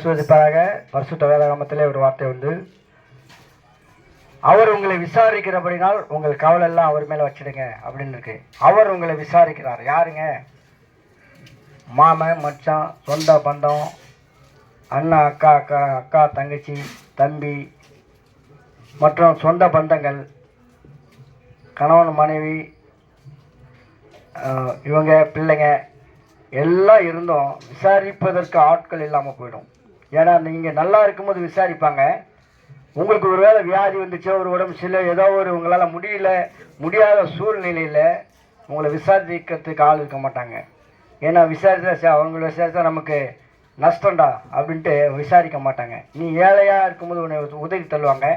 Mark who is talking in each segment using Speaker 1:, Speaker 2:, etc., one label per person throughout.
Speaker 1: ஆசீர்வதிப்பாராக பரிசுத்த வேதாகமத்திலே ஒரு வார்த்தை உண்டு. அவர் உங்களை விசாரிக்கிறபடினால் உங்கள் கவலை எல்லாம் அவர் மேலே வச்சிடுங்க அப்படின்னு இருக்கு. அவர் உங்களை விசாரிக்கிறார். யாருங்க? மாமன் மச்சான் சொந்த பந்தம் அண்ணா அக்கா அக்கா அக்கா தங்கச்சி தம்பி மற்றும் சொந்த பந்தங்கள் கணவன் மனைவி இவங்க பிள்ளைங்க எல்லாம் இருந்தும் விசாரிப்பதற்கு ஆட்கள் இல்லாமல் போயிடும். ஏன்னா நீங்கள் நல்லா இருக்கும்போது விசாரிப்பாங்க. உங்களுக்கு ஒரு வேளை வியாதி வந்துச்சோ ஒரு உடம்பு சில ஏதோ ஒரு உங்களால் முடியல முடியாத சூழ்நிலையில் உங்களை விசாரிக்கிறதுக்கு ஆள் இருக்க மாட்டாங்க. ஏன்னா விசாரித்தா சரி, அவங்கள விசாரித்தா நமக்கு நஷ்டம்டா அப்படின்ட்டு விசாரிக்க மாட்டாங்க. நீ ஏழையாக இருக்கும்போது உன்னை உதவி தள்ளுவாங்க.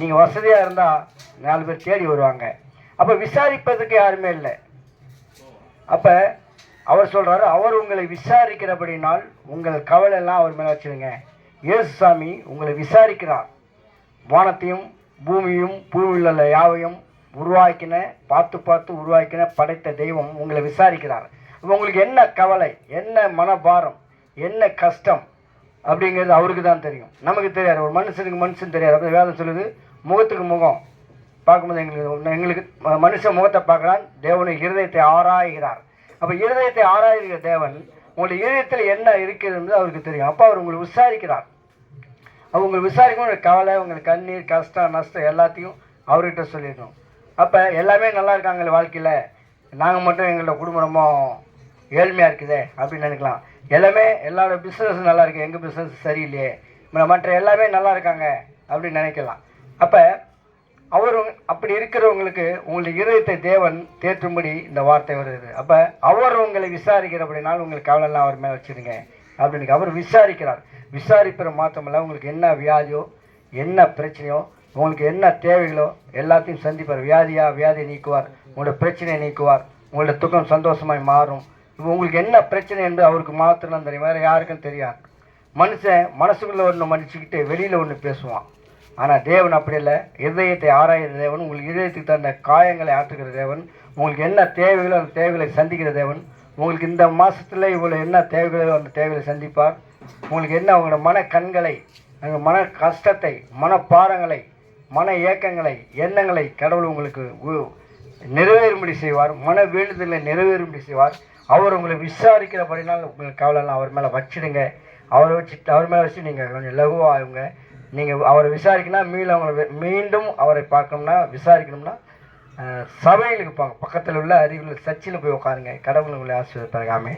Speaker 1: நீங்கள் வசதியாக இருந்தால் நாலு பேர் தேடி வருவாங்க. அப்போ விசாரிப்பதற்கு யாருமே இல்லை. அப்போ அவர் சொல்றாரு அவர் உங்களை விசாரிக்கிறபடினால் உங்கள் கவலை எல்லாம் அவர் மேலே வச்சிருங்க. இயேசு சாமி உங்களை விசாரிக்கிறார். வானத்தையும் பூமியும் பூமியில் உள்ள யாவையும் உருவாக்கின பார்த்து பார்த்து உருவாக்கின படைத்த தெய்வம் உங்களை விசாரிக்கிறார். உங்களுக்கு என்ன கவலை என்ன மனபாரம் என்ன கஷ்டம் அப்படிங்கிறது அவருக்கு தான் தெரியும். நமக்கு தெரியாது. ஒரு மனுஷனுக்கு மனுஷன் தெரியாது. அப்படி வேதம் சொல்லுது முகத்துக்கு முகம். பார்க்கும்போது எங்களுக்கு எங்களுக்கு மனுஷன் முகத்தை பார்க்குறான் தேவனுடைய ஹிருதயத்தை ஆராய்கிறார். அப்போ இருதயத்தை ஆராய்கிற தேவன் உங்களுடைய இருதயத்தில் என்ன இருக்கிறது அவருக்கு தெரியும். அப்போ அவர் உங்களை விசாரிக்கிறார். அப்போ உங்களை விசாரிக்கும் உங்களுடைய கவலை உங்களுக்கு கண்ணீர் கஷ்டம் நஷ்டம் எல்லாத்தையும் அவர்கிட்ட சொல்லிடணும். அப்போ எல்லாமே நல்லா இருக்காங்களே வாழ்க்கையில்? நாங்கள் மட்டும் எங்களோட குடும்பமும் ஏழ்மையாக இருக்குதே அப்படின்னு நினைக்கலாம். எல்லாமே எல்லாரோட பிஸ்னஸ் நல்லா இருக்குது எங்கள் பிஸ்னஸ் சரியில்லையே. மற்ற எல்லாமே நல்லா இருக்காங்க அப்படின்னு நினைக்கலாம். அப்போ அவர் அப்படி இருக்கிறவங்களுக்கு உங்களுடைய இருதயத்தை தேவன் தேற்றும்படி இந்த வார்த்தை வருது அப்போ அவர் உங்களை விசாரிக்கிற விசாரிக்கிறபடினால் உங்களுக்கு கவலைலாம் அவர் மேலே வச்சிருங்க. அப்படின்னு அவர் விசாரிக்கிறார். விசாரிப்பிற மாத்திரமல்ல. உங்களுக்கு என்ன வியாதியோ என்ன பிரச்சனையோ உங்களுக்கு என்ன தேவைகளோ எல்லாத்தையும் சந்திப்பார். வியாதியா வியாதியை நீக்குவார். உங்களோட பிரச்சனையை நீக்குவார். உங்களோட துக்கம் சந்தோஷமாய் மாறும். இப்போ உங்களுக்கு என்ன பிரச்சனை என்று அவருக்கு மாத்திரம் தெரியும். வேறு யாருக்கும் தெரியாது. மனுஷன் மனசுக்குள்ளே ஒன்று மன்னிச்சுக்கிட்டு வெளியில் ஒன்று பேசுவான். ஆனால் தேவன் அப்படி இல்லை. இதயத்தை ஆராயிற தேவன் உங்களுக்கு இதயத்துக்கு தந்த காயங்களை ஆற்றுகிற தேவன் உங்களுக்கு என்ன தேவைகளோ அந்த தேவைகளை சந்திக்கிற தேவன் உங்களுக்கு இந்த மாதத்தில் இவ்வளோ என்ன தேவைகளோ அந்த தேவைகளை சந்திப்பார். உங்களுக்கு என்ன உங்களோட மன கண்களை உங்க மன கஷ்டத்தை மனப்பாரங்களை மன ஏக்கங்களை எண்ணங்களை கடவுள் உங்களுக்கு உ- நிறைவேறும்படி செய்வார். மன வேண்டுதலை நிறைவேறும்படி செய்வார். அவர் உங்களை விசாரிக்கிறபடினால் உங்களுக்கு கவலைலாம் அவர் மேலே வச்சிடுங்க. அவரை வச்சு அவர் மேலே வச்சு நீங்கள் கொஞ்சம் லகுவாகுங்க. நீங்கள் அவரை விசாரிக்கணும் மீண்டும் அவங்களை மீண்டும் அவரை பார்க்கணும்னா விசாரிக்கணும்னா சபைகளுக்கு போங்க. பக்கத்தில் உள்ள அருகில் சர்ச்சில் போய் உட்காருங்க. கடவுள் உங்களை பிறகாமே